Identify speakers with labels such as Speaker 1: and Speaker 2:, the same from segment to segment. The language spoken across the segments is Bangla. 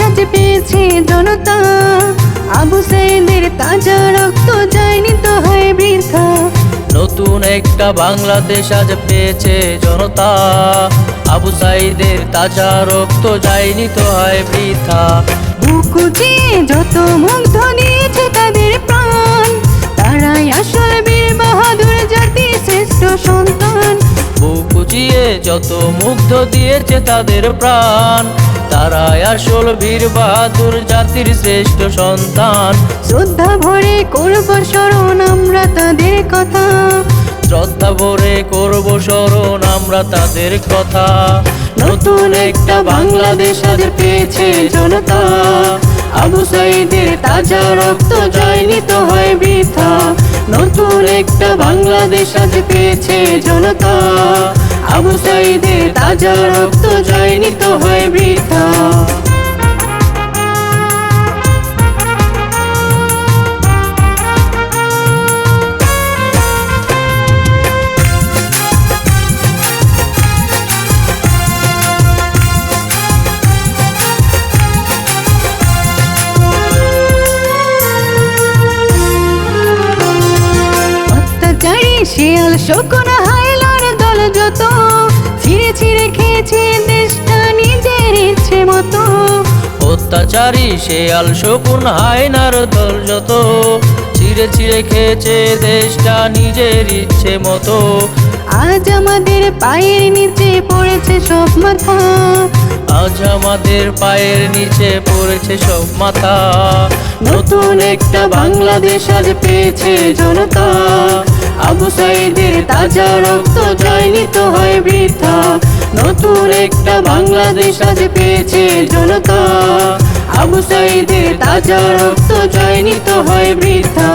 Speaker 1: পেয়েছে জনতা আবু সাইদের তাজা রক্ত যায়নি তো হয় বৃথা।
Speaker 2: নতুন একটা বাংলাদেশ আজ পেয়েছে জনতা। আবু সাইদের তাজা রক্ত যায়নি তো হয় বৃথা।
Speaker 1: বুকুচি যত মুগ্ধ দিয়েছে তাদের প্রাণ। তারাই আসল বীর বাহাদুর জাতি শ্রেষ্ঠ সন্তান।
Speaker 2: বুক উঁচিয়ে যত মুগ্ধ দিয়েছে তাদের প্রাণ। তারাই আসল বীর বাহাদুর জাতির শ্রেষ্ঠ সন্তান।
Speaker 1: শ্রদ্ধা ভরে করব স্মরণ আমরা তাদের কথা।
Speaker 2: শ্রদ্ধা ভরে করব স্মরণ আমরা তাদের কথা। নতুন একটা বাংলাদেশ আজ পেয়েছে জনতা। আবু সাইদের তাজা রক্ত যায়নি তো হয় বৃথা। নতুন একটা বাংলাদেশ আজ পেয়েছে জনতা। আবু তাজা রক্ত যায়নি তো হয় বৃথা।
Speaker 1: শিয়াল শকুন যত ছিঁড়ে ছিঁড়ে খেয়েছে দেশটা নিজের ইচ্ছে মতো।
Speaker 2: অত্যাচারী শেয়াল শকুন হায়নার দল যত ছিঁড়ে ছিঁড়ে খেয়েছে দেশটা নিজের ইচ্ছে মতো।
Speaker 1: আজ আমাদের পায়ের নিচে পড়েছে সব মাথা।
Speaker 2: আজ আমাদের পায়ের নিচে পড়েছে সব মাথা। নতুন একটা বাংলাদেশ আজ পেয়েছে জনতা। আবু সাইদের তাজা রক্ত যায়নি হয় বৃথা নতুন একটা বাংলাদেশ আজ পেয়েছে জনতা। আবু সাইদের তাজা রক্ত যায়নি হয় বৃথা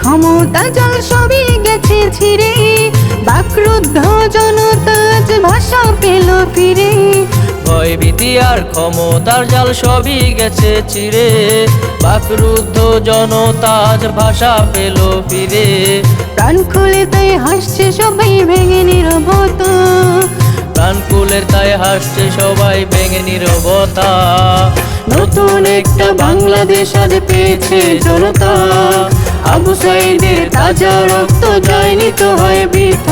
Speaker 1: ক্ষমতা জল সবই গেছে ছিঁড়ে। বাকরুদ্ধ জনতা ভাষা পেল ফিরে।
Speaker 2: ভয় ভীতি আর ক্ষমতার জাল সবই গেছে চিরে বাকরুদ্ধ জনতা আজ ভাষা পেল ফিরে।
Speaker 1: প্রাণ খুলে তাই হাসছে সবাই ভেঙে নিরবতা।
Speaker 2: প্রাণ কুলের তাই হাসছে সবাই ভেঙে নিরবতা। নতুন একটা বাংলাদেশ আজ পেয়েছে জনতা। আবু সাইদের তাজা রক্ত যায়নি তো হয় বৃথা